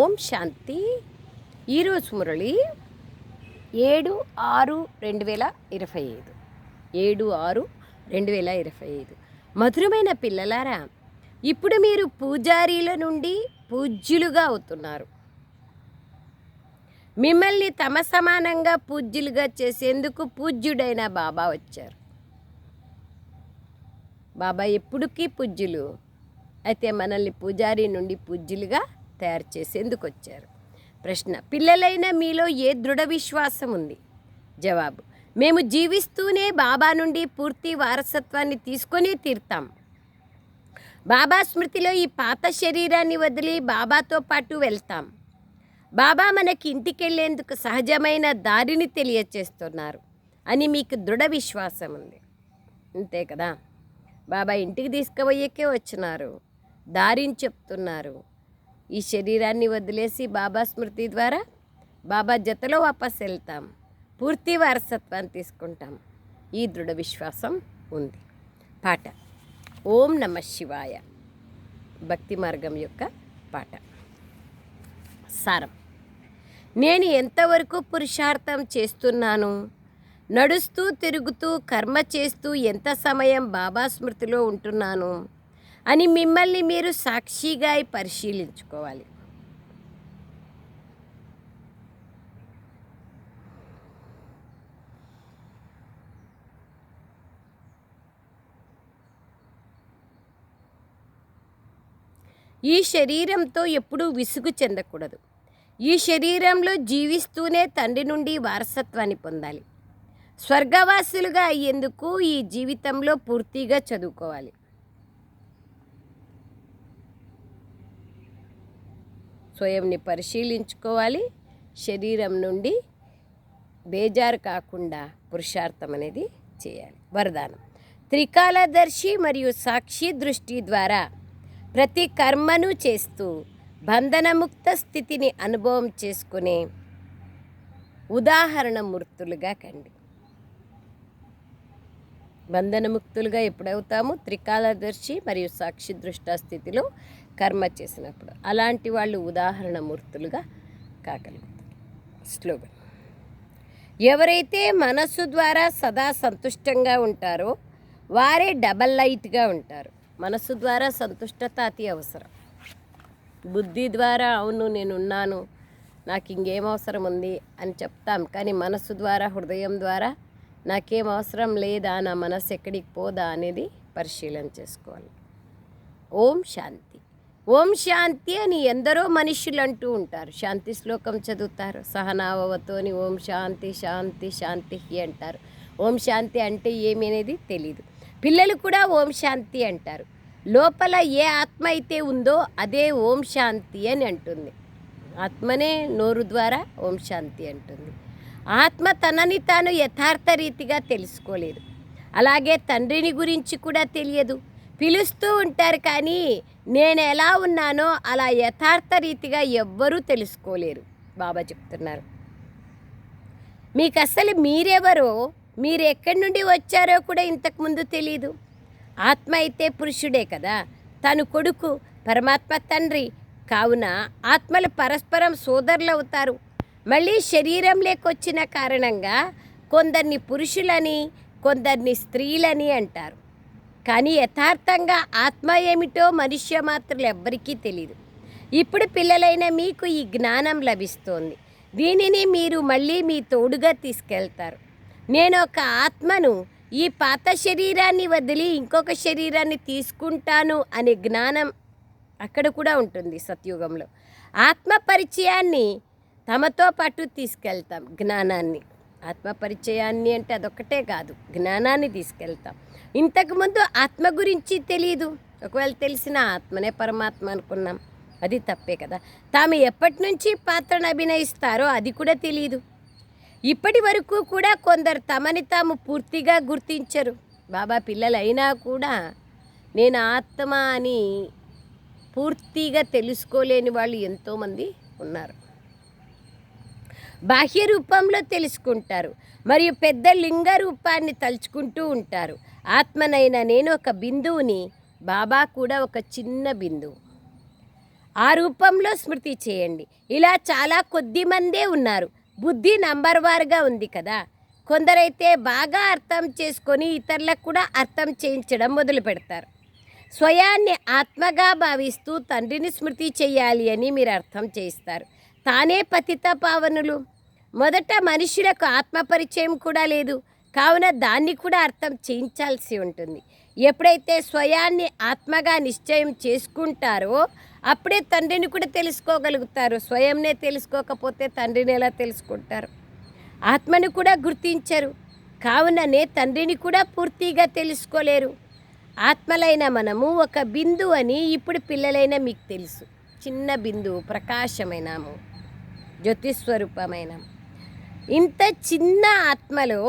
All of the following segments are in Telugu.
ఓం శాంతి. ఈరోజు మురళి ఏడు ఆరు రెండు వేల ఇరవై ఐదు. ఏడు ఆరు రెండు వేల ఇరవై ఐదు. మధురమైన పిల్లలారా ఇప్పుడు మీరు పూజారీల నుండి పూజ్యులుగా అవుతున్నారు. మిమ్మల్ని తమ సమానంగా పూజ్యులుగా చేసేందుకు పూజ్యుడైన బాబా వచ్చారు. బాబా ఎప్పుడుకీ పూజ్యులు? అయితే మనల్ని పూజారి నుండి పూజ్యులుగా తయారు చేసేందుకు వచ్చారు ప్రశ్న పిల్లలైన మీలో ఏ దృఢ విశ్వాసం ఉంది? జవాబు మేము జీవిస్తూనే బాబా నుండి పూర్తి వారసత్వాన్ని తీసుకొని తీరుతాం. బాబా స్మృతిలో ఈ పాత శరీరాన్ని వదిలి బాబాతో పాటు వెళ్తాం. బాబా మనకి ఇంటికెళ్ళేందుకు సహజమైన దారిని తెలియచేస్తున్నారు అని మీకు దృఢ విశ్వాసం ఉంది. అంతే కదా? బాబా ఇంటికి తీసుకుపోయేకే వచ్చినారు. దారిని చెప్తున్నారు. ఈ శరీరాన్ని వదిలేసి బాబా స్మృతి ద్వారా బాబా జతలో వాపస్ వెళ్తాం. పూర్తి వారసత్వాన్ని తీసుకుంటాం. ఈ దృఢ విశ్వాసం ఉంది. పాట. ఓం నమ శివాయ. భక్తి మార్గం యొక్క పాట. సారం. నేను ఎంతవరకు పురుషార్థం చేస్తున్నాను? నడుస్తూ తిరుగుతూ కర్మ చేస్తూ ఎంత సమయం బాబా స్మృతిలో ఉంటున్నాను? అని మిమ్మల్ని మీరు సాక్షిగా పరిశీలించుకోవాలి. ఈ శరీరంతో ఎప్పుడూ విసుగు చెందకూడదు. ఈ శరీరంలో జీవిస్తూనే తండ్రి నుండి వారసత్వాన్ని పొందాలి. స్వర్గవాసులుగా అయ్యేందుకు ఈ జీవితంలో పూర్తిగా చదువుకోవాలి. స్వయంని పరిశీలించుకోవాలి. శరీరం నుండి బేజారు కాకుండా పురుషార్థం అనేది చేయాలి. వరదానం. త్రికాలదర్శి మరియు సాక్షి దృష్టి ద్వారా ప్రతి కర్మను చేస్తూ బంధనముక్త స్థితిని అనుభవం చేసుకునే ఉదాహరణ మూర్తులుగా కండి. బంధనముక్తులుగా ఎప్పుడవుతాము? త్రికాలదర్శి మరియు సాక్షి దృష్ట స్థితిలో కర్మ చేసినప్పుడు. అలాంటి వాళ్ళు ఉదాహరణ మూర్తులుగా కాగలుగుతారు. స్లోగన్ ఎవరైతే మనస్సు ద్వారా సదా సంతుష్టంగా ఉంటారో వారే డబల్ లైట్గా ఉంటారు. మనస్సు ద్వారా సంతుష్టత అతి అవసరం. బుద్ధి ద్వారా అవును నేను ఉన్నాను నాకు ఇంకేం అవసరం ఉంది అని చెప్తాం. కానీ మనస్సు ద్వారా హృదయం ద్వారా నాకేం అవసరం లేదా నా మనస్సు ఎక్కడికి పోదా అనేది పరిశీలన చేసుకోవాలి. ఓం శాంతి. ఓం శాంతి అని ఎందరో మనుషులు అంటూ ఉంటారు. శాంతి శ్లోకం చదువుతారు. సహనావతోని ఓం శాంతి శాంతి శాంతి అంటారు. ఓం శాంతి అంటే ఏమి అనేది తెలీదు. పిల్లలు కూడా ఓం శాంతి అంటారు. లోపల ఏ ఆత్మ అయితే ఉందో అదే ఓం శాంతి అని అంటుంది. ఆత్మనే నోరు ద్వారా ఓం శాంతి అంటుంది. ఆత్మ తనని తాను యథార్థ రీతిగా తెలుసుకోలేదు. అలాగే తండ్రిని గురించి కూడా తెలియదు. పిలుస్తూ ఉంటారు కానీ నేను ఎలా ఉన్నానో అలా యథార్థ రీతిగా ఎవ్వరూ తెలుసుకోలేరు. బాబా చెప్తున్నారు. మీకు అసలు మీరెవరో మీరు ఎక్కడి నుండి వచ్చారో కూడా ఇంతకుముందు తెలియదు ఆత్మ అయితే పురుషుడే కదా. తను కొడుకు పరమాత్మ తండ్రి. కావున ఆత్మలు పరస్పరం సోదరులు అవుతారు మళ్ళీ శరీరం లేకొచ్చిన కారణంగా కొందరిని పురుషులని కొందరిని స్త్రీలని అంటారు. కానీ యథార్థంగా ఆత్మ ఏమిటో మనుష్య మాత్రలు ఎవ్వరికీ తెలియదు ఇప్పుడు పిల్లలైన మీకు ఈ జ్ఞానం లభిస్తోంది. దీనిని మీరు మళ్ళీ మీ తోడుగా తీసుకెళ్తారు. నేను ఒక ఆత్మను ఈ పాత శరీరాన్ని వదిలి ఇంకొక శరీరాన్ని తీసుకుంటాను అనే జ్ఞానం అక్కడ కూడా ఉంటుంది సత్యుగంలో. ఆత్మ పరిచయాన్ని తమతో పాటు తీసుకెళ్తాం జ్ఞానాన్ని. ఆత్మ పరిచయాన్ని అంటే అదొక్కటే కాదు జ్ఞానాన్ని తీసుకెళ్తాం. ఇంతకుముందు ఆత్మ గురించి తెలియదు ఒకవేళ తెలిసిన ఆత్మనే పరమాత్మ అనుకున్నాం. అది తప్పే కదా. తాము ఎప్పటి నుంచి పాత్రను అభినయిస్తారో అది కూడా తెలియదు ఇప్పటి వరకు కూడా కొందరు తమని తాము పూర్తిగా గుర్తించరు. బాబా పిల్లలైనా కూడా నేను ఆత్మ అని పూర్తిగా తెలుసుకోలేని వాళ్ళు ఎంతోమంది ఉన్నారు. బాహ్య రూపంలో తెలుసుకుంటారు. మరియు పెద్ద లింగ రూపాన్ని తలుచుకుంటూ ఉంటారు. ఆత్మనైన నేను ఒక బిందువుని బాబా కూడా ఒక చిన్న బిందువు. ఆ రూపంలో స్మృతి చేయండి. ఇలా చాలా కొద్ది మందే ఉన్నారు. బుద్ధి నంబర్ వారుగా ఉంది కదా. కొందరైతే బాగా అర్థం చేసుకొని ఇతరులకు కూడా అర్థం చేయించడం మొదలు పెడతారు. స్వయాన్ని ఆత్మగా భావిస్తూ తండ్రిని స్మృతి చేయాలి అని మీరు అర్థం చేస్తారు తానే పతిత పావనులు. మొదట మనుషులకు ఆత్మ పరిచయం కూడా లేదు. కావున దాన్ని కూడా అర్థం చేయించాల్సి ఉంటుంది. ఎప్పుడైతే స్వయాన్ని ఆత్మగా నిశ్చయం చేసుకుంటారో అప్పుడే తండ్రిని కూడా తెలుసుకోగలుగుతారు. స్వయంనే తెలుసుకోకపోతే తండ్రిని ఎలా తెలుసుకుంటారు? ఆత్మను కూడా గుర్తించరు. కావుననే తండ్రిని కూడా పూర్తిగా తెలుసుకోలేరు. ఆత్మలైన మనము ఒక బిందు అని ఇప్పుడు పిల్లలైన మీకు తెలుసు. చిన్న బిందువు ప్రకాశమైనాము జ్యోతిస్వరూపమైన ఇంత చిన్న ఆత్మలో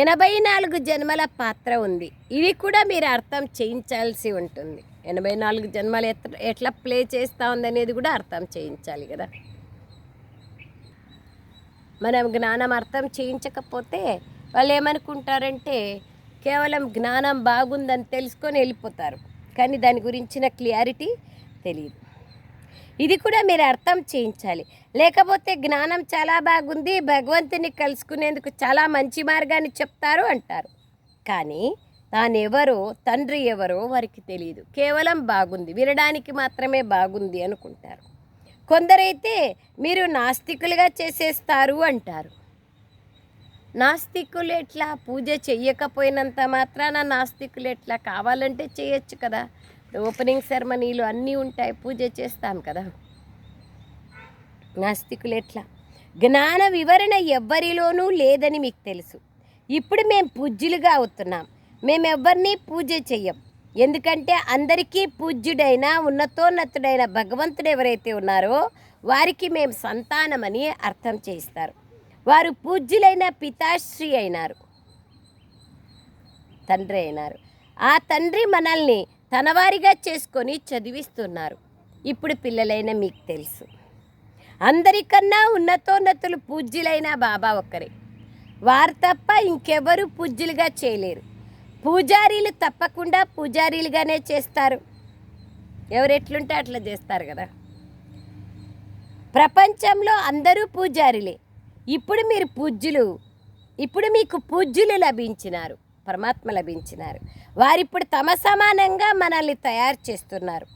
ఎనభై నాలుగు జన్మల పాత్ర ఉంది. ఇది కూడా మీరు అర్థం చేయించాల్సి ఉంటుంది. ఎనభై నాలుగు జన్మలు ఎట్లా ఎట్లా ప్లే చేస్తూ ఉందనేది కూడా అర్థం చేయించాలి కదా. మనం జ్ఞానం అర్థం చేయించకపోతే వాళ్ళు ఏమనుకుంటారంటే కేవలం జ్ఞానం బాగుందని తెలుసుకొని వెళ్ళిపోతారు. కానీ దాని గురించిన క్లియారిటీ తెలియదు ఇది కూడా మీరు అర్థం చేయించాలి. లేకపోతే జ్ఞానం చాలా బాగుంది భగవంతుని కలుసుకునేందుకు చాలా మంచి మార్గాన్ని చెప్తారు అంటారు. కానీ తాను ఎవరో తండ్రి ఎవరో వారికి తెలియదు కేవలం బాగుంది వినడానికి మాత్రమే బాగుంది అనుకుంటారు. కొందరైతే మీరు నాస్తికులుగా చేసేస్తారు అంటారు. నాస్తికులు ఎట్లా? పూజ చెయ్యకపోయినంత మాత్రాన నాస్తికులు ఎట్లా కావాలంటే చేయొచ్చు కదా. ఓపెనింగ్ సెరమనీలు అన్నీ ఉంటాయి పూజ చేస్తాం కదా. నాస్తికులు ఎట్లా? జ్ఞాన వివరణ ఎవ్వరిలోనూ లేదని మీకు తెలుసు. ఇప్పుడు మేము పూజ్యులుగా అవుతున్నాం. మేము ఎవరిని పూజ చెయ్యం. ఎందుకంటే అందరికీ పూజ్యుడైన ఉన్నతోన్నతుడైన భగవంతుడు ఎవరైతే ఉన్నారో వారికి మేము సంతానమని అర్థం చేస్తారు వారు పూజ్యులైన పితాశ్రీ అయినారు. తండ్రి అయినారు. ఆ తండ్రి మనల్ని తనవారిగా చేసుకొని చదివిస్తున్నారు. ఇప్పుడు పిల్లలైన మీకు తెలుసు. అందరికన్నా ఉన్నతోన్నతులు పూజ్యులైన బాబా ఒక్కరే. వారు తప్ప ఇంకెవరూ పూజ్యులుగా చేయలేరు. పూజారీలు తప్పకుండా పూజారీలుగానే చేస్తారు. ఎవరు ఎట్లుంటే అట్లా చేస్తారు కదా. ప్రపంచంలో అందరూ పూజారులే. ఇప్పుడు మీరు పూజ్యులు. ఇప్పుడు మీకు పూజ్యులు లభించినారు. పరమాత్మ లభించినారు. వారిప్పుడు తమ సమానంగా మనల్ని తయారు చేస్తున్నారు.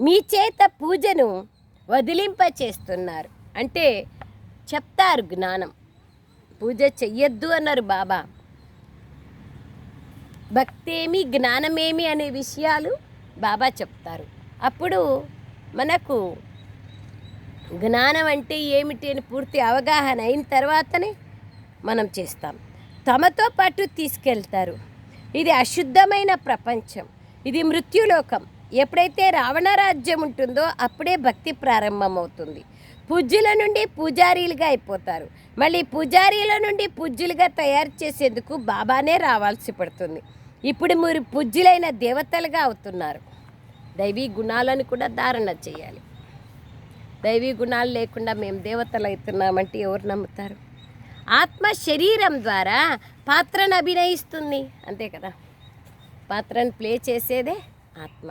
మీ చేత పూజను వదిలింప చేస్తున్నారు. అంటే చెప్తారు జ్ఞానం. పూజ చెయ్యొద్దు అన్నారు బాబా. భక్తేమి జ్ఞానమేమి అనే విషయాలు బాబా చెప్తారు. అప్పుడు మనకు జ్ఞానం అంటే ఏమిటి అని పూర్తి అవగాహన అయిన తర్వాతనే మనం చేస్తాం. తమతో పాటు తీసుకెళ్తారు. ఇది అశుద్ధమైన ప్రపంచం. ఇది మృత్యులోకం. ఎప్పుడైతే రావణ రాజ్యం ఉంటుందో అప్పుడే భక్తి ప్రారంభమవుతుంది. పూజ్యుల నుండి పూజారీలుగా అయిపోతారు. మళ్ళీ పూజారీల నుండి పూజ్యులుగా తయారు చేసేందుకు బాబానే రావాల్సి పడుతుంది. ఇప్పుడు మీరు పూజ్యులైన దేవతలుగా అవుతున్నారు. దైవీ గుణాలను కూడా ధారణ చేయాలి. దైవీ గుణాలు లేకుండా మేము దేవతలు అవుతున్నామంటే ఎవరు నమ్ముతారు? ఆత్మ శరీరం ద్వారా పాత్రను అభినయిస్తుంది. అంతే కదా? పాత్రను ప్లే చేసేదే ఆత్మ.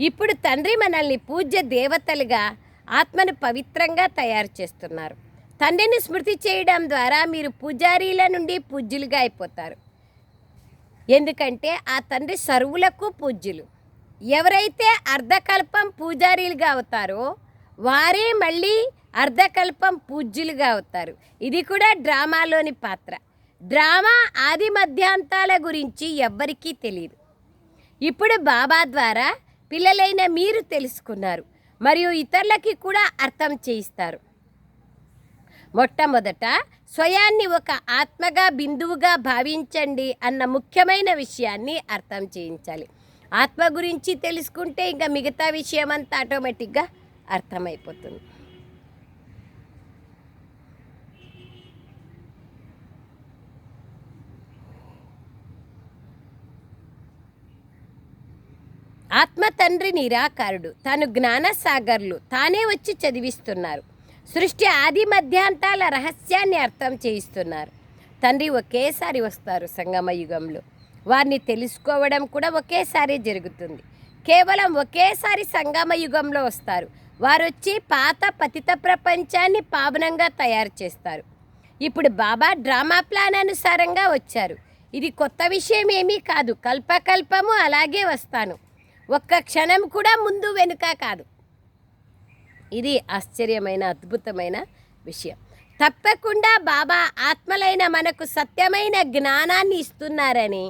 ఇప్పుడు తండ్రి మనల్ని పూజ్య దేవతలుగా ఆత్మను పవిత్రంగా తయారు చేస్తున్నారు. తండ్రిని స్మృతి చేయడం ద్వారా మీరు పూజారీల నుండి పూజ్యులుగా అయిపోతారు. ఎందుకంటే ఆ తండ్రి సర్వులకు పూజ్యులు. ఎవరైతే అర్ధకల్పం పూజారీలుగా అవుతారో వారే మళ్ళీ అర్ధకల్పం పూజ్యులుగా అవుతారు. ఇది కూడా డ్రామాలోని పాత్ర. డ్రామా ఆది మధ్యాంతాల గురించి ఎవ్వరికీ తెలియదు ఇప్పుడు బాబా ద్వారా పిల్లలైన మీరు తెలుసుకున్నారు. మరియు ఇతరులకి కూడా అర్థం చేయిస్తారు. మొట్టమొదట స్వయాన్ని ఒక ఆత్మగా బిందువుగా భావించండి అన్న ముఖ్యమైన విషయాన్ని అర్థం చేయించాలి. ఆత్మ గురించి తెలుసుకుంటే ఇంకా మిగతా విషయం అంతా ఆటోమేటిక్గా అర్థమైపోతుంది. ఆత్మ తండ్రి నిరాకారుడు. తాను జ్ఞానసాగర్లు. తానే వచ్చి చదివిస్తున్నారు. సృష్టి ఆది మధ్యాంతాల రహస్యాన్ని అర్థం చేయిస్తున్నారు. తండ్రి ఒకేసారి వస్తారు సంగమ యుగంలో. వారిని తెలుసుకోవడం కూడా ఒకేసారి జరుగుతుంది. కేవలం ఒకేసారి సంగమ యుగంలో వస్తారు. వారు వచ్చి పాత పతిత ప్రపంచాన్ని పావనంగా తయారు చేస్తారు. ఇప్పుడు బాబా డ్రామా ప్లాన్ అనుసారంగా వచ్చారు. ఇది కొత్త విషయం ఏమీ కాదు. కల్పకల్పము అలాగే వస్తాను. ఒక్క క్షణం కూడా ముందు వెనుక కాదు. ఇది ఆశ్చర్యమైన అద్భుతమైన విషయం. తప్పకుండా బాబా ఆత్మలైన మనకు సత్యమైన జ్ఞానాన్ని ఇస్తున్నారని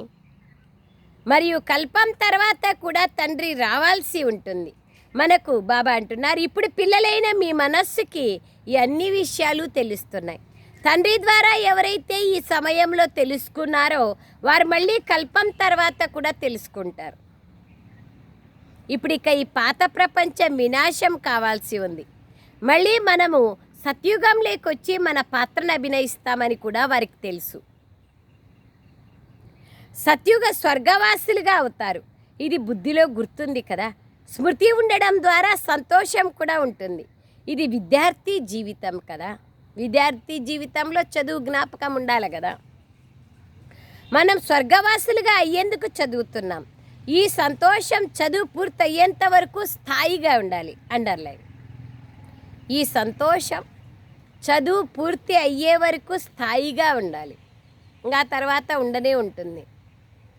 మరియు కల్పం తర్వాత కూడా తండ్రి రావాల్సి ఉంటుంది. మనకు బాబా అంటున్నారు ఇప్పుడు పిల్లలైన మీ మనస్సుకి ఈ అన్ని విషయాలు తెలుస్తున్నాయి. తండ్రి ద్వారా ఎవరైతే ఈ సమయంలో తెలుసుకున్నారో వారు మళ్ళీ కల్పం తర్వాత కూడా తెలుసుకుంటారు. ఇప్పుడు ఇక ఈ పాత ప్రపంచం వినాశం కావాల్సి ఉంది. మళ్ళీ మనము సత్యుగం లేకొచ్చి మన పాత్రను అభినయిస్తామని కూడా వారికి తెలుసు. సత్యుగ స్వర్గవాసులుగా అవుతారు. ఇది బుద్ధిలో గుర్తుంది కదా. స్మృతి ఉండడం ద్వారా సంతోషం కూడా ఉంటుంది. ఇది విద్యార్థి జీవితం కదా. విద్యార్థి జీవితంలో చదువు జ్ఞాపకం ఉండాలి కదా. మనం స్వర్గవాసులుగా అయ్యేందుకు చదువుతున్నాం. ఈ సంతోషం చదువు పూర్తయ్యేంత వరకు స్థాయిగా ఉండాలి. అండర్లైన్. ఈ సంతోషం చదువు పూర్తి అయ్యే వరకు స్థాయిగా ఉండాలి. ఇంకా తర్వాత ఉండనే ఉంటుంది.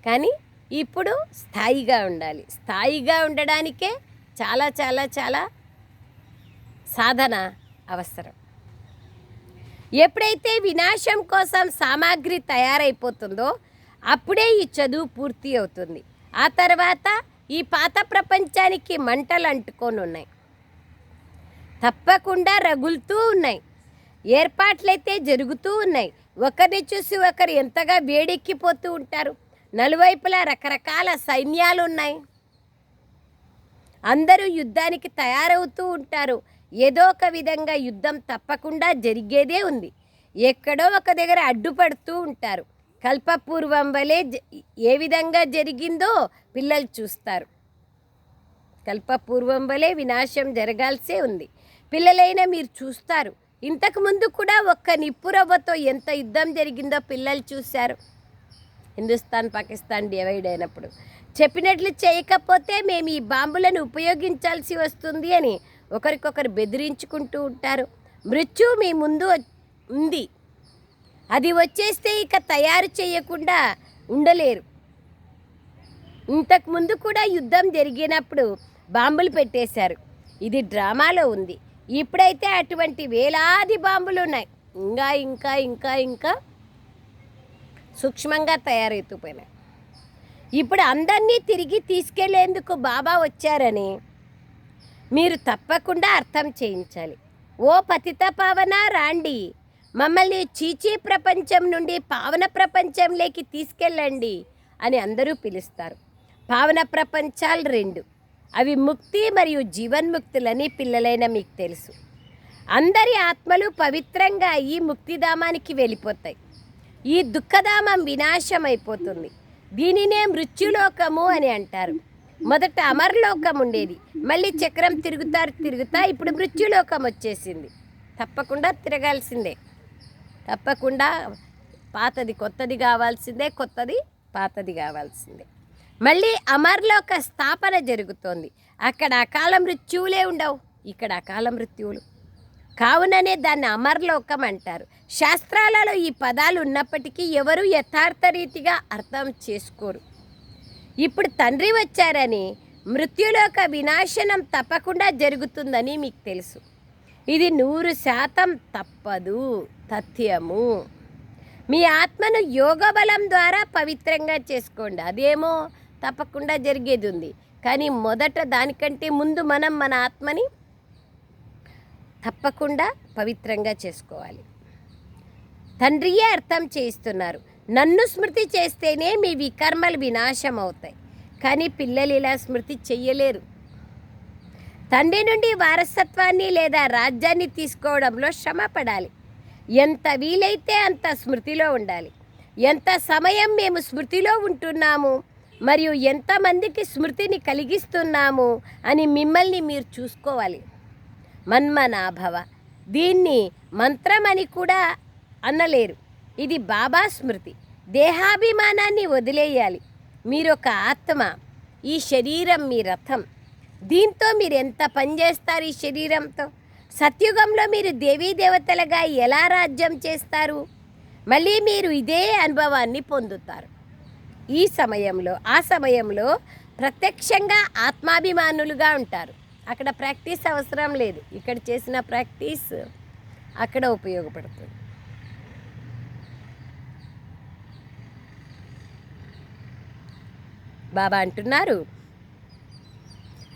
కానీ ఇప్పుడు స్థాయిగా ఉండాలి. స్థాయిగా ఉండడానికే చాలా చాలా చాలా సాధన అవసరం. ఎప్పుడైతే వినాశం కోసం సామాగ్రి తయారైపోతుందో అప్పుడే ఈ చదువు పూర్తి అవుతుంది. ఆ తర్వాత ఈ పాత ప్రపంచానికి మంటలు అంటుకొని ఉన్నాయి. తప్పకుండా రగులుతూ ఉన్నాయి. ఏర్పాట్లయితే జరుగుతూ ఉన్నాయి. ఒకరిని చూసి ఒకరు ఎంతగా వేడెక్కిపోతూ ఉంటారు. నలువైపులా రకరకాల సైన్యాలు ఉన్నాయి అందరూ యుద్ధానికి తయారవుతూ ఉంటారు. ఏదో ఒక విధంగా యుద్ధం తప్పకుండా జరిగేదే ఉంది. ఎక్కడో ఒక దగ్గర అడ్డుపడుతూ ఉంటారు. కల్పపూర్వం వలె జ- ఏ విధంగా జరిగిందో పిల్లలు చూస్తారు. కల్పపూర్వం వలె వినాశం జరగాల్సే ఉంది. పిల్లలైన మీరు చూస్తారు. ఇంతకు ముందు కూడా ఒక్క నిప్పురవ్వతో ఎంత యుద్ధం జరిగిందో పిల్లలు చూశారు. హిందుస్థాన్ పాకిస్తాన్ డివైడ్ అయినప్పుడు. చెప్పినట్లు చేయకపోతే మేము ఈ బాంబులను ఉపయోగించాల్సి వస్తుంది అని ఒకరికొకరు బెదిరించుకుంటూ ఉంటారు. మృత్యు మీ ముందు ఉంది. అది వచ్చేస్తే ఇక తయారు చేయకుండా ఉండలేరు. ఇంతకు ముందు కూడా యుద్ధం జరిగినప్పుడు బాంబులు పెట్టేశారు. ఇది డ్రామాలో ఉంది. ఇప్పుడైతే అటువంటి వేలాది బాంబులు ఉన్నాయి. ఇంకా ఇంకా ఇంకా ఇంకా సూక్ష్మంగా తయారైపోయినాయి. ఇప్పుడు అందరినీ తిరిగి తీసుకెళ్ళేందుకు బాబా వచ్చారని మీరు తప్పకుండా అర్థం చేయించాలి. ఓ పతిత పావన రాండి. మమ్మల్ని చీచీ ప్రపంచం నుండి పావన ప్రపంచంలోకి తీసుకెళ్ళండి అని అందరూ పిలుస్తారు. పావన ప్రపంచాలు రెండు. అవి ముక్తి మరియు జీవన్ముక్తులని పిల్లలైన మీకు తెలుసు. అందరి ఆత్మలు పవిత్రంగా ఈ ముక్తిధామానికి వెళ్ళిపోతాయి. ఈ దుఃఖధామం వినాశం అయిపోతుంది దీనినే మృత్యులోకము అని అంటారు. మొదట అమరలోకం ఉండేది. మళ్ళీ చక్రం తిరుగుతారు తిరుగుతా ఇప్పుడు మృత్యులోకం వచ్చేసింది. తప్పకుండా తిరగాల్సిందే. తప్పకుండా పాతది కొత్తది కావాల్సిందే కొత్తది పాతది కావాల్సిందే. మళ్ళీ అమర్లోక స్థాపన జరుగుతోంది. అక్కడ అకాల మృత్యువులే ఉండవు ఇక్కడ అకాల మృత్యువులు. కావుననే దాన్ని అమర్లోకం అంటారు. శాస్త్రాలలో ఈ పదాలు ఉన్నప్పటికీ ఎవరు యథార్థ రీతిగా అర్థం చేసుకోరు. ఇప్పుడు తండ్రి వచ్చారని మృత్యులోక వినాశనం తప్పకుండా జరుగుతుందని మీకు తెలుసు. ఇది నూరు శాతం తప్పదు. తథ్యము. మీ ఆత్మను యోగ బలం ద్వారా పవిత్రంగా చేసుకోండి. అదేమో తప్పకుండా జరిగేది ఉంది కానీ మొదట దానికంటే ముందు మనం మన ఆత్మని తప్పకుండా పవిత్రంగా చేసుకోవాలి. తండ్రియే అర్థం చేయిస్తున్నారు. నన్ను స్మృతి చేస్తేనే మీ వికర్మలు వినాశం అవుతాయి కానీ పిల్లలు ఇలా స్మృతి చెయ్యలేరు. తండ్రి నుండి వారసత్వాన్ని లేదా రాజ్యాన్ని తీసుకోవడంలో శ్రమ పడాలి ఎంత వీలైతే అంత స్మృతిలో ఉండాలి. ఎంత సమయం మేము స్మృతిలో ఉంటున్నాము మరియు ఎంతమందికి స్మృతిని కలిగిస్తున్నాము అని మిమ్మల్ని మీరు చూసుకోవాలి. మన్మనాభవ దీన్ని మంత్రం అని కూడా అనలేరు. ఇది బాబా స్మృతి. దేహాభిమానాన్ని వదిలేయాలి. మీరొక ఆత్మ ఈ శరీరం మీ రథం. దీంతో మీరు ఎంత పని చేస్తారు ఈ శరీరంతో? సత్యుగంలో మీరు దేవీ దేవతలుగా ఎలా రాజ్యం చేస్తారు? మళ్ళీ మీరు ఇదే అనుభవాన్ని పొందుతారు. ఈ సమయంలో ఆ సమయంలో ప్రత్యక్షంగా ఆత్మాభిమానులుగా ఉంటారు. అక్కడ ప్రాక్టీస్ అవసరం లేదు. ఇక్కడ చేసిన ప్రాక్టీస్ అక్కడ ఉపయోగపడుతుంది. బాబా అంటున్నారు.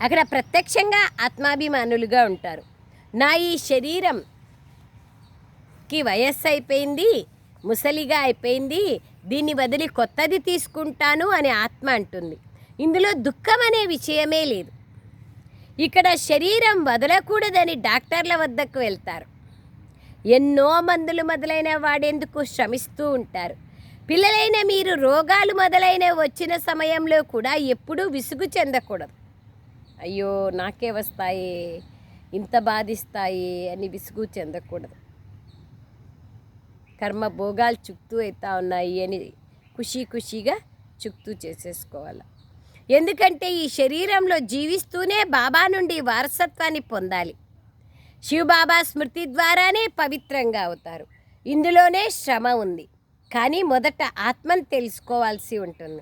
అక్కడ ప్రత్యక్షంగా ఆత్మాభిమానులుగా ఉంటారు. నా ఈ శరీరంకి వయస్సు అయిపోయింది ముసలిగా అయిపోయింది దీన్ని వదిలి కొత్తది తీసుకుంటాను అని ఆత్మ అంటుంది. ఇందులో దుఃఖం అనే విషయమే లేదు. ఇక్కడ శరీరం వదలకూడదని డాక్టర్ల వద్దకు వెళ్తారు. ఎన్నో మందులు మొదలైన వాడేందుకు శ్రమిస్తూ ఉంటారు. పిల్లలైన మీరు రోగాలు మొదలైన వచ్చిన సమయంలో కూడా ఎప్పుడూ విసుగు చెందకూడదు. అయ్యో నాకే వస్తాయి. ఇంత బాధిస్తాయి అని విసుగు చెందకూడదు. కర్మ భోగాలు చుక్తూ అవుతా ఉన్నాయి అని ఖుషీ ఖుషీగా చుక్తూ చేసేసుకోవాలి. ఎందుకంటే ఈ శరీరంలో జీవిస్తూనే బాబా నుండి వారసత్వాన్ని పొందాలి. శివబాబా స్మృతి ద్వారానే పవిత్రంగా అవుతారు. ఇందులోనే శ్రమ ఉంది. కానీ మొదట ఆత్మను తెలుసుకోవాల్సి ఉంటుంది.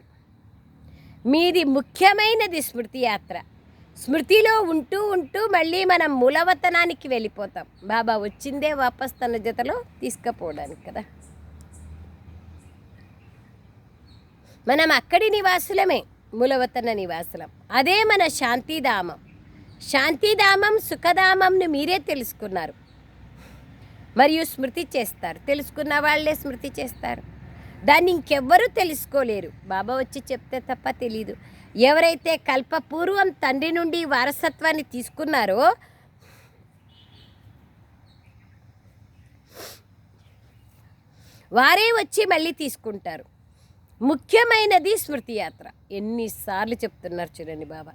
మీది ముఖ్యమైనది స్మృతి యాత్ర. స్మృతిలో ఉంటూ ఉంటూ మళ్ళీ మనం మూలవతనానికి వెళ్ళిపోతాం. బాబా వచ్చిందే వాపస్ తన జతలో తీసుకుపోవడానికి కదా. మనం అక్కడి నివాసులమే మూలవతన నివాసులం. అదే మన శాంతిధామం. శాంతిధామం సుఖధామంను మీరే తెలుసుకున్నారు. మరియు స్మృతి చేస్తారు. తెలుసుకున్న వాళ్ళే స్మృతి చేస్తారు. దాన్ని ఇంకెవ్వరూ తెలుసుకోలేరు. బాబా వచ్చి చెప్తే తప్ప తెలీదు. ఎవరైతే కల్పపూర్వం తండ్రి నుండి వారసత్వాన్ని తీసుకున్నారో వారే వచ్చి మళ్ళీ తీసుకుంటారు. ముఖ్యమైనది స్మృతి యాత్ర ఎన్నిసార్లు చెప్తున్నారు చూడండి బాబా.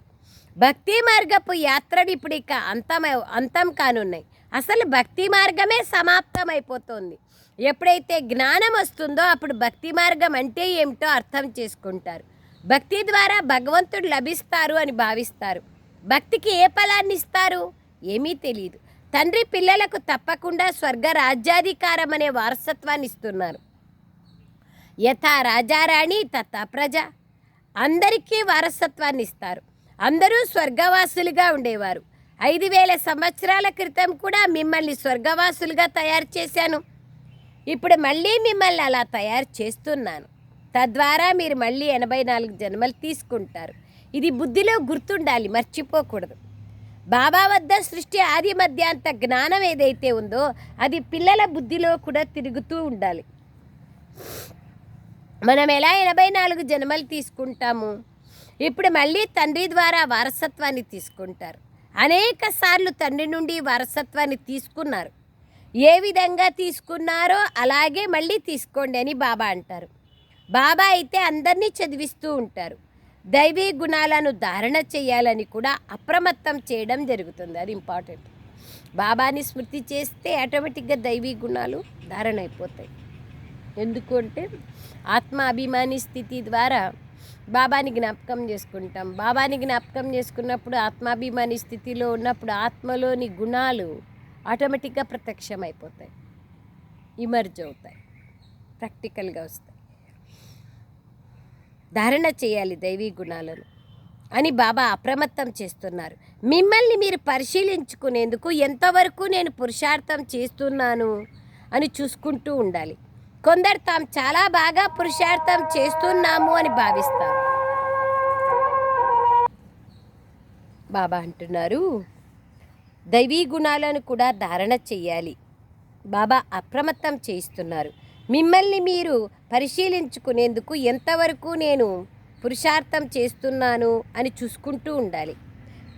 భక్తి మార్గపు యాత్రలు ఇప్పుడు ఇక అంతం అంతం కానున్నాయి. అసలు భక్తి మార్గమే సమాప్తం అయిపోతుంది ఎప్పుడైతే జ్ఞానం వస్తుందో అప్పుడు భక్తి మార్గం అంటే ఏమిటో అర్థం చేసుకుంటారు. భక్తి ద్వారా భగవంతుడు లభిస్తారు అని భావిస్తారు. భక్తికి ఏ ఫలాన్ని ఇస్తారు? ఏమీ తెలియదు తండ్రి పిల్లలకు తప్పకుండా స్వర్గ రాజ్యాధికారం అనే వారసత్వాన్ని ఇస్తున్నారు. యథా రాజారాణి తథా ప్రజ. అందరికీ వారసత్వాన్ని ఇస్తారు. అందరూ స్వర్గవాసులుగా ఉండేవారు. ఐదు వేల సంవత్సరాల క్రితం కూడా మిమ్మల్ని స్వర్గవాసులుగా తయారు చేశాను. ఇప్పుడు మళ్ళీ మిమ్మల్ని అలా తయారు చేస్తున్నాను. తద్వారా మీరు మళ్ళీ ఎనభై నాలుగు జన్మలు తీసుకుంటారు. ఇది బుద్ధిలో గుర్తుండాలి మర్చిపోకూడదు. బాబా వద్ద సృష్టి ఆది మధ్యాంత జ్ఞానం ఏదైతే ఉందో అది పిల్లల బుద్ధిలో కూడా తిరుగుతూ ఉండాలి. మనం ఎలా ఎనభై నాలుగు జన్మలు తీసుకుంటాము? ఇప్పుడు మళ్ళీ తండ్రి ద్వారా వారసత్వాన్ని తీసుకుంటారు. అనేక సార్లు తండ్రి నుండి వారసత్వాన్ని తీసుకున్నారు. ఏ విధంగా తీసుకున్నారో అలాగే మళ్ళీ తీసుకోండి అని బాబా అంటారు. బాబా అయితే అందరినీ చదివిస్తూ ఉంటారు. దైవీ గుణాలను ధారణ చేయాలని కూడా అప్రమత్తం చేయడం జరుగుతుంది. అది ఇంపార్టెంట్. బాబాని స్మృతి చేస్తే ఆటోమేటిక్గా దైవీ గుణాలు ధారణ అయిపోతాయి. ఎందుకంటే ఆత్మ అభిమాని స్థితి ద్వారా బాబాని జ్ఞాపకం చేసుకుంటాం. బాబాని జ్ఞాపకం చేసుకున్నప్పుడు ఆత్మాభిమాని స్థితిలో ఉన్నప్పుడు ఆత్మలోని గుణాలు ఆటోమేటిక్గా ప్రత్యక్షం అయిపోతాయి ఇమర్జ్ అవుతాయి. ప్రాక్టికల్గా వస్తాయి. ధారణ చేయాలి దైవీ గుణాలను. అని బాబా అప్రమత్తం చేస్తున్నారు. మిమ్మల్ని మీరు పరిశీలించుకునేందుకు ఎంతవరకు నేను పురుషార్థం చేస్తున్నాను అని చూసుకుంటూ ఉండాలి. కొందరు తాము చాలా బాగా పురుషార్థం చేస్తున్నాము అని భావిస్తారు. బాబా అంటున్నారు దైవీ గుణాలను కూడా ధారణ చెయ్యాలి. బాబా అప్రమత్తం చేయిస్తున్నారు. మిమ్మల్ని మీరు పరిశీలించుకునేందుకు ఎంతవరకు నేను పురుషార్థం చేస్తున్నాను అని చూసుకుంటూ ఉండాలి.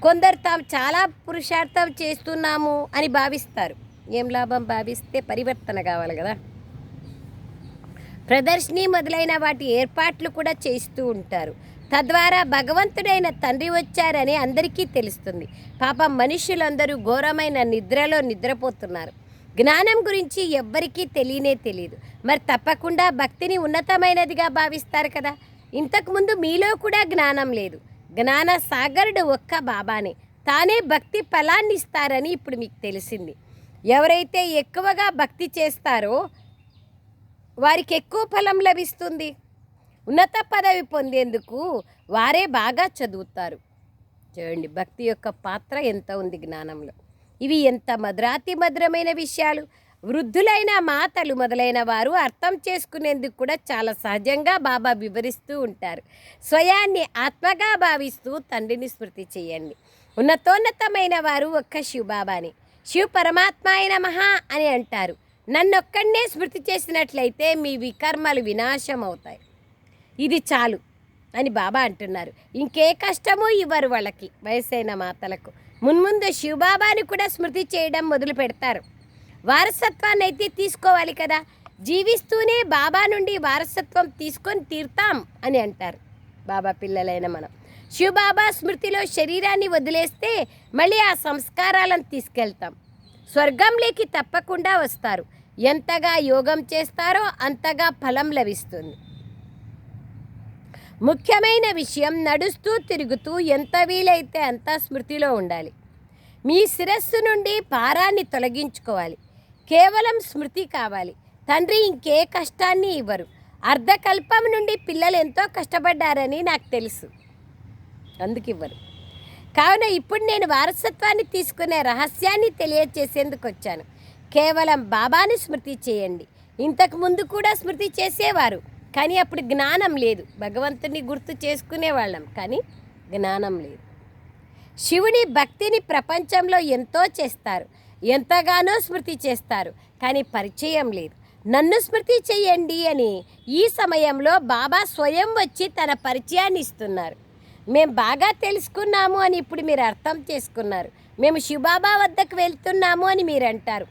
కొందరు తాము చాలా పురుషార్థం చేస్తున్నాము అని భావిస్తారు. ఏం లాభం భావిస్తే పరివర్తన కావాలి కదా. ప్రదర్శిని మొదలైన వాటి ఏర్పాట్లు కూడా చేస్తూ ఉంటారు. తద్వారా భగవంతుడైన తండ్రి వచ్చారని అందరికీ తెలుస్తుంది. పాపం మనుషులందరూ ఘోరమైన నిద్రలో నిద్రపోతున్నారు. జ్ఞానం గురించి ఎవ్వరికీ తెలియనే తెలియదు మరి తప్పకుండా భక్తిని ఉన్నతమైనదిగా భావిస్తారు కదా? ఇంతకుముందు మీలో కూడా జ్ఞానం లేదు. జ్ఞాన సాగరుడు ఒక్క బాబానే. తానే భక్తి ఫలాన్ని ఇస్తారని ఇప్పుడు మీకు తెలిసింది. ఎవరైతే ఎక్కువగా భక్తి చేస్తారో వారికి ఎక్కువ ఫలం లభిస్తుంది. ఉన్నత పదవి పొందేందుకు వారే బాగా చదువుతారు. చూడండి భక్తి యొక్క పాత్ర ఎంత ఉంది జ్ఞానంలో. ఇవి ఎంత మధురాతి మధురమైన విషయాలు. వృద్ధులైన మాతలు మొదలైన వారు అర్థం చేసుకునేందుకు కూడా చాలా సహజంగా బాబా వివరిస్తూ ఉంటారు. స్వయాన్ని ఆత్మగా భావిస్తూ తండ్రిని స్మృతి చేయండి. ఉన్నతోన్నతమైన వారు ఒక్క శివబాబాని. శివ పరమాత్మ అయిన మహా అని అంటారు. నన్నొక్కడనే స్మృతి చేసినట్లయితే మీ వికర్మలు వినాశం అవుతాయి ఇది చాలు అని బాబా అంటున్నారు. ఇంకే కష్టమూ ఇవ్వరు వాళ్ళకి వయసైన మాతలకు. మున్ముందు శివబాబాని కూడా స్మృతి చేయడం మొదలు పెడతారు. వారసత్వాన్ని అయితే తీసుకోవాలి కదా. జీవిస్తూనే బాబా నుండి వారసత్వం తీసుకొని తీర్తాం అని అంటారు బాబా పిల్లలైన మనం. శివబాబా స్మృతిలో శరీరాన్ని వదిలేస్తే మళ్ళీ ఆ సంస్కారాలను తీసుకెళ్తాం. స్వర్గంలోకి తప్పకుండా వస్తారు. ఎంతగా యోగం చేస్తారో అంతగా ఫలం లభిస్తుంది. ముఖ్యమైన విషయం నడుస్తూ తిరుగుతూ ఎంత వీలైతే అంత స్మృతిలో ఉండాలి. మీ శిరస్సు నుండి భారాన్ని తొలగించుకోవాలి. కేవలం స్మృతి కావాలి. తండ్రి ఇంకే కష్టాన్ని ఇవ్వరు. అర్ధకల్పం నుండి పిల్లలు ఎంతో కష్టపడ్డారని నాకు తెలుసు. అందుకు ఇవ్వరు. కావున ఇప్పుడు నేను వారసత్వాన్ని తీసుకునే రహస్యాన్ని తెలియచేసేందుకు వచ్చాను. కేవలం బాబాని స్మృతి చేయండి. ఇంతకు ముందు కూడా స్మృతి చేసేవారు. కానీ అప్పుడు జ్ఞానం లేదు. భగవంతుని గుర్తు చేసుకునేవాళ్ళం కానీ జ్ఞానం లేదు. శివుని భక్తిని ప్రపంచంలో ఎంతో చేస్తారు ఎంతగానో స్మృతి చేస్తారు కానీ పరిచయం లేదు. నన్ను స్మృతి చేయండి అని ఈ సమయంలో బాబా స్వయం వచ్చి తన పరిచయాన్ని ఇస్తున్నారు. మేము బాగా తెలుసుకున్నాము అని ఇప్పుడు మీరు అర్థం చేసుకున్నారు. మేము శివబాబా వద్దకు వెళ్తున్నాము అని మీరు అంటారు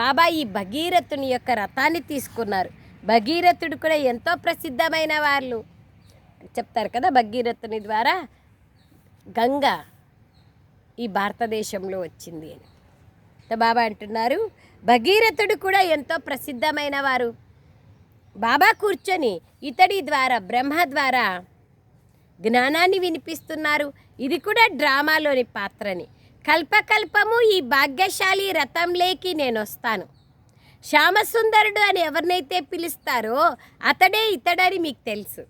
బాబా ఈ భగీరథుని యొక్క రథాన్ని తీసుకున్నారు. భగీరథుడు కూడా ఎంతో ప్రసిద్ధమైన వాళ్ళు. చెప్తారు కదా భగీరథుని ద్వారా గంగ ఈ భారతదేశంలో వచ్చింది అని. బాబా అంటున్నారు భగీరథుడు కూడా ఎంతో ప్రసిద్ధమైన వారు. బాబా కూర్చొని ఇతడి ద్వారా బ్రహ్మ ద్వారా జ్ఞానాన్ని వినిపిస్తున్నారు. ఇది కూడా డ్రామాలోని పాత్రని. కల్పకల్పము ఈ భాగ్యశాలి రథంలేకి నేను వస్తాను. శ్యామసుందరుడు అని ఎవరినైతే పిలుస్తారో అతడే ఇతడని మీకు తెలుసు.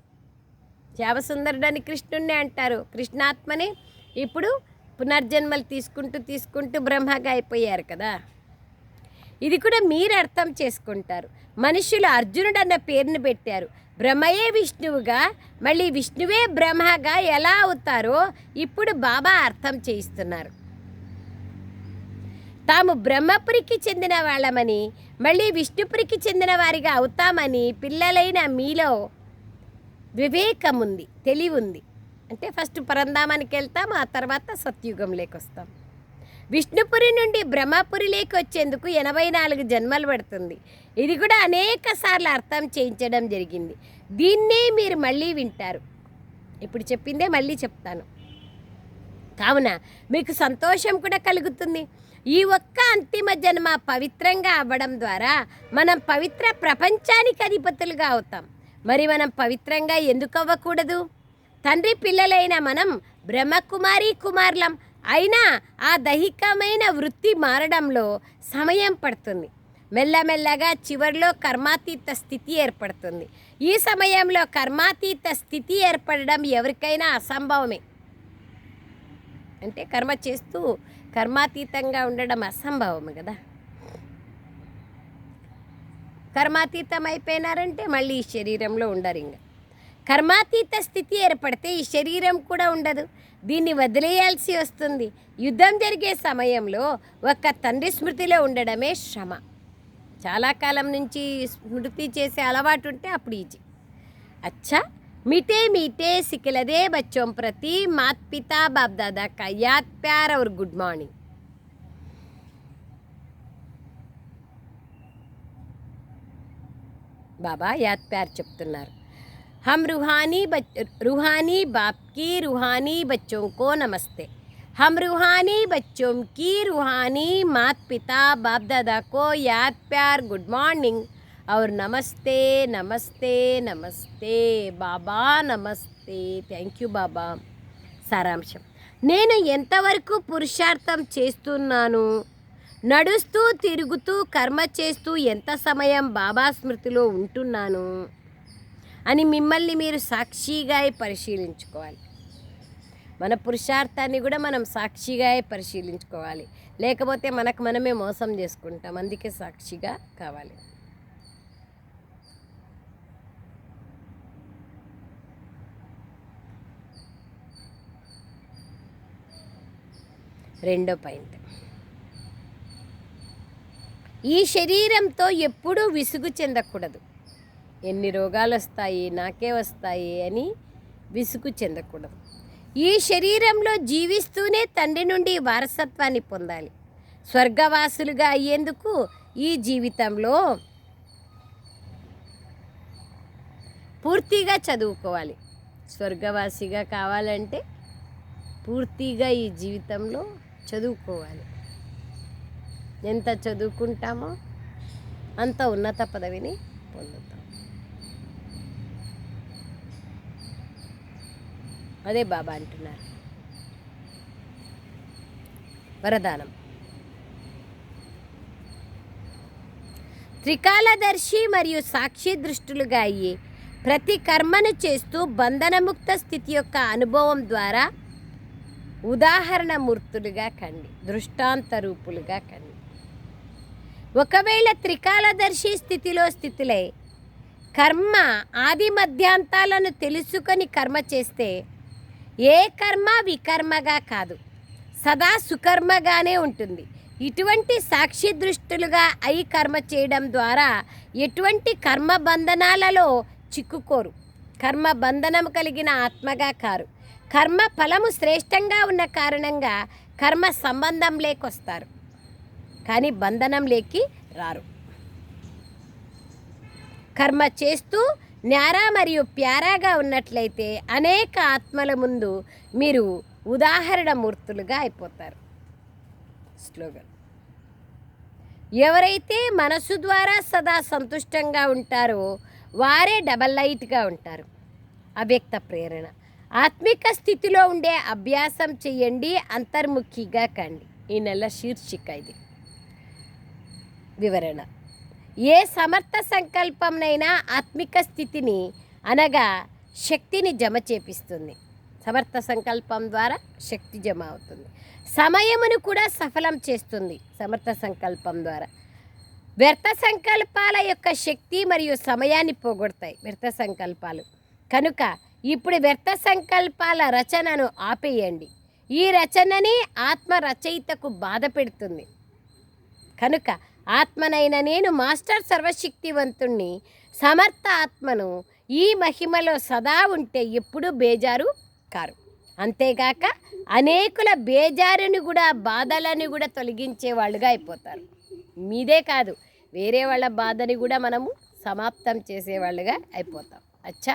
శ్యామసుందరుడు అని కృష్ణుణ్ణి అంటారు. కృష్ణాత్మని ఇప్పుడు పునర్జన్మలు తీసుకుంటూ తీసుకుంటూ బ్రహ్మగా అయిపోయారు కదా. ఇది కూడా మీరు అర్థం చేసుకుంటారు. మనుషులు అర్జునుడు అన్న పేరును పెట్టారు. బ్రహ్మయే విష్ణువుగా మళ్ళీ విష్ణువే బ్రహ్మగా ఎలా అవుతారో ఇప్పుడు బాబా అర్థం చేయిస్తున్నారు. తాము బ్రహ్మపురికి చెందిన వాళ్ళమని మళ్ళీ విష్ణుపురికి చెందిన వారిగా అవుతామని పిల్లలైన మీలో వివేకం ఉంది తెలివి ఉంది అంటే ఫస్ట్ పరంధామానికి వెళ్తాం ఆ తర్వాత సత్యుగంలోకి వస్తాం. విష్ణుపురి నుండి బ్రహ్మపురిలోకి వచ్చేందుకు ఎనభై నాలుగు జన్మలు పడుతుంది. ఇది కూడా అనేక సార్లు అర్థం చేయించడం జరిగింది. దీన్నే మీరు మళ్ళీ వింటారు. ఇప్పుడు చెప్పిందే మళ్ళీ చెప్తాను. కావున మీకు సంతోషం కూడా కలుగుతుంది. ఈ ఒక్క అంతిమ జన్మ పవిత్రంగా అవ్వడం ద్వారా మనం పవిత్ర ప్రపంచానికి అధిపతులుగా అవుతాం. మరి మనం పవిత్రంగా ఎందుకు అవ్వకూడదు? తండ్రి పిల్లలైన మనం బ్రహ్మకుమారి కుమార్లం అయినా ఆ దైహికమైన వృత్తి మారడంలో సమయం పడుతుంది. మెల్లమెల్లగా చివరిలో కర్మాతీత స్థితి ఏర్పడుతుంది. ఈ సమయంలో కర్మాతీత స్థితి ఏర్పడడం ఎవరికైనా అసంభవమే. అంటే కర్మ చేస్తూ కర్మాతీతంగా ఉండడం అసంభవం కదా. కర్మాతీతం అయిపోయినారంటే మళ్ళీ ఈ శరీరంలో ఉండరు ఇంకా కర్మాతీత స్థితి ఏర్పడితే ఈ శరీరం కూడా ఉండదు. దీన్ని వదిలేయాల్సి వస్తుంది. యుద్ధం జరిగే సమయంలో ఒక తండ్రి స్మృతిలో ఉండడమే శ్రమ. చాలా కాలం నుంచి స్మృతి చేసే అలవాటు ఉంటే అప్పుడు ఈజీ. అచ్చా! मीठे मीठे सिकलदे बच्चों प्रति मात पिता बाप दादा का याद प्यार और गुड मॉर्निंग बाबा याद प्यार చెప్తున్నారు हम रूहानी बच रूहानी बाप की रूहानी बच्चों को नमस्ते हम रूहानी बच्चों की रूहानी मात पिता बाप दादा को याद प्यार गुड मॉर्निंग और नमस्ते नमस्ते नमस्ते बाबा नमस्ते थैंक यू बाबा సారాంశం నేను ఎంతవరకు పురుషార్థం చేస్తున్నాను నడుస్తూ తిరుగుతూ కర్మ చేస్తూ ఎంత సమయం బాబా స్మృతిలో ఉంటున్నాను అని మిమ్మల్ని మీరు సాక్షిగా పరిశీలించుకోవాలి మన పురుషార్థాన్ని కూడా మనం సాక్షిగా పరిశీలించుకోవాలి లేకపోతే మనకు మనమే మోసం చేసుకుంటాం అందుకే సాక్షిగా కావాలి రెండో పాయింట్. ఈ శరీరంతో ఎప్పుడూ విసుగు చెందకూడదు. ఎన్ని రోగాలు వస్తాయి నాకే వస్తాయి అని విసుగు చెందకూడదు. ఈ శరీరంలో జీవిస్తూనే తండ్రి నుండి వారసత్వాన్ని పొందాలి. స్వర్గవాసులుగా అయ్యేందుకు ఈ జీవితంలో పూర్తిగా చదువుకోవాలి. స్వర్గవాసిగా కావాలంటే పూర్తిగా ఈ జీవితంలో చదువుకోవాలి. ఎంత చదువుకుంటామో అంత ఉన్నత పదవిని పొందుతాం. అదే బాబా అంటున్నారు. వరదానం. త్రికాలదర్శి మరియు సాక్షి దృష్టులుగా అయ్యి ప్రతి కర్మను చేస్తూ బంధనముక్త స్థితి యొక్క అనుభవం ద్వారా ఉదాహరణ మూర్తులుగా కండి దృష్టాంత రూపులుగా కండి. ఒకవేళ త్రికాలదర్శి స్థితిలో స్థితులై కర్మ ఆది మధ్యాంతాలను తెలుసుకొని కర్మ చేస్తే ఏ కర్మ వికర్మగా కాదు సదా సుకర్మగానే ఉంటుంది. ఇటువంటి సాక్షి దృష్టులుగా అయి కర్మ చేయడం ద్వారా ఎటువంటి కర్మ బంధనాలలో చిక్కుకోరు. కర్మ బంధనం కలిగిన ఆత్మగా కారు. కర్మ ఫలము శ్రేష్టంగా ఉన్న కారణంగా కర్మ సంబంధం లేకొస్తారు. కానీ బంధనం లేకి రారు. కర్మ చేస్తూ న్యారా మరియు ప్యారాగా ఉన్నట్లయితే అనేక ఆత్మల ముందు మీరు ఉదాహరణ మూర్తులుగా అయిపోతారు. స్లోగన్. ఎవరైతే మనసు ద్వారా సదా సంతుష్టంగా ఉంటారో వారే డబల్ లైట్గా ఉంటారు. అవ్యక్త ప్రేరణ. ఆత్మిక స్థితిలో ఉండే అభ్యాసం చేయండి అంతర్ముఖిగా కండి. ఈ నెల శీర్షిక ఇది. వివరణ. ఏ సమర్థ సంకల్పంనైనా ఆత్మిక స్థితిని అనగా శక్తిని జమ చేపిస్తుంది. సమర్థ సంకల్పం ద్వారా శక్తి జమ అవుతుంది. సమయమును కూడా సఫలం చేస్తుంది సమర్థ సంకల్పం ద్వారా. వ్యర్థ సంకల్పాల యొక్క శక్తి మరియు సమయాన్ని పోగొడతాయి వ్యర్థ సంకల్పాలు. కనుక ఇప్పుడు వ్యర్థ సంకల్పాల రచనను ఆపేయండి. ఈ రచనని ఆత్మ రచయితకు బాధ పెడుతుంది. కనుక ఆత్మనైన నేను మాస్టర్ సర్వశక్తివంతుణ్ణి సమర్థ ఆత్మను ఈ మహిమలో సదా ఉంటే ఎప్పుడూ బేజారు కారు. అంతేగాక అనేకుల బేజారుని కూడా బాధలను కూడా తొలగించే వాళ్ళుగా అయిపోతారు. మీదే కాదు వేరే వాళ్ళ బాధని కూడా మనము సమాప్తం చేసేవాళ్ళుగా అయిపోతాం. అచ్చా?